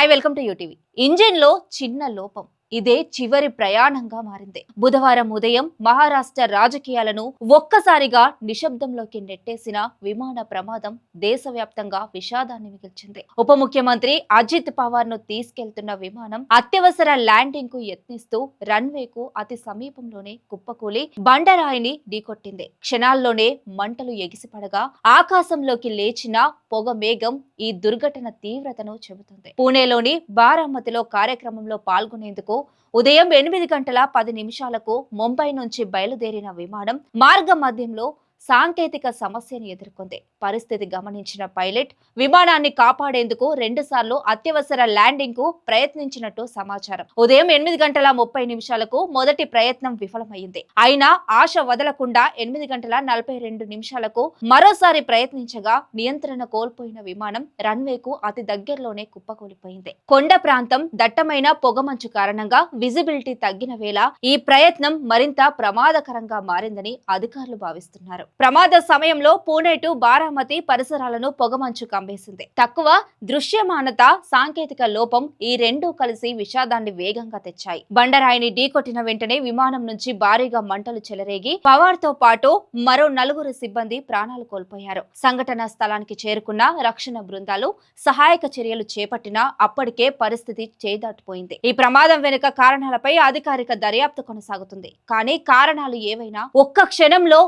Hi welcome to UTV ఇంజిన్లో చిన్న లోపం. ఇదే చివరి ప్రయాణంగా మారింది. బుధవారం ఉదయం మహారాష్ట్ర రాజకీయాలను ఒక్కసారిగా నిశ్శబ్దంలోకి నెట్టేసిన విమాన ప్రమాదం దేశవ్యాప్తంగా విషాదాన్ని మిగిల్చింది. ఉప ముఖ్యమంత్రి అజిత్ పవార్ను తీసుకెళ్తున్న విమానం అత్యవసర ల్యాండింగ్కు యత్నిస్తూ రన్వే కు అతి సమీపంలోనే కుప్పకూలి బండరాయిని ఢీకొట్టింది. క్షణాల్లోనే మంటలు ఎగిసిపడగా ఆకాశంలోకి లేచిన పొగ మేఘం ఈ దుర్ఘటన తీవ్రతను చెబుతుంది. పూణేలోని బారామతిలో కార్యక్రమంలో పాల్గొనేందుకు ఉదయం ఎనిమిది గంటల పది నిమిషాలకు ముంబై నుంచి బయలుదేరిన విమానం మార్గ మధ్యంలో సాంకేతిక సమస్యను ఎదుర్కొంది. పరిస్థితి గమనించిన పైలట్ విమానాన్ని కాపాడేందుకు రెండుసార్లు అత్యవసర ల్యాండింగ్కు ప్రయత్నించినట్టు సమాచారం. ఉదయం ఎనిమిది గంటల ముప్పై నిమిషాలకు మొదటి ప్రయత్నం విఫలమైంది అయినా ఆశ వదలకుండా ఎనిమిది గంటల నలభై రెండు నిమిషాలకు మరోసారి ప్రయత్నించగా నియంత్రణ కోల్పోయిన విమానం రన్వేకు అతి దగ్గరలోనే కుప్పకూలిపోయింది. కొండ ప్రాంతం దట్టమైన పొగమంచు కారణంగా విజిబిలిటీ తగ్గిన వేళ ఈ ప్రయత్నం మరింత ప్రమాదకరంగా మారిందని అధికారులు భావిస్తున్నారు. ప్రమాద సమయంలో పూణే టు బారామతి పరిసరాలను పొగమంచు కమ్మేసింది తక్కువ దృశ్యమానత సాంకేతిక లోపం ఈ రెండూ కలిసి విషాదాన్ని వేగంగా తెచ్చాయి. బండరాయిని ఢీకొట్టిన వెంటనే విమానం నుంచి భారీగా మంటలు చెలరేగి పవార్తో పాటు మరో నలుగురు సిబ్బంది ప్రాణాలు కోల్పోయారు. సంఘటన స్థలానికి చేరుకున్న రక్షణ బృందాలు సహాయక చర్యలు చేపట్టినా అప్పటికే పరిస్థితి చేదాటిపోయింది. ఈ ప్రమాదం వెనుక కారణాలపై అధికారిక దర్యాప్తు కొనసాగుతుంది. కానీ కారణాలు ఏవైనా ఒక్క క్షణంలో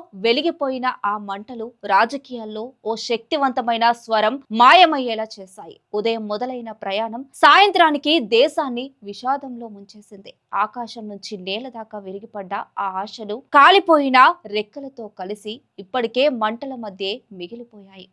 వెలిగిపోయిన ఆ మంటలు రాజకీయాల్లో ఓ శక్తివంతమైన స్వరం మాయమయ్యేలా చేశాయి. ఉదయం మొదలైన ప్రయాణం సాయంత్రానికి దేశాన్ని విషాదంలో ముంచేసింది. ఆకాశం నుంచి నేల దాకా విరిగిపడ్డ ఆ ఆశలు కాలిపోయిన రెక్కలతో కలిసి ఇప్పటికే మంటల మధ్య మిగిలిపోయాయి.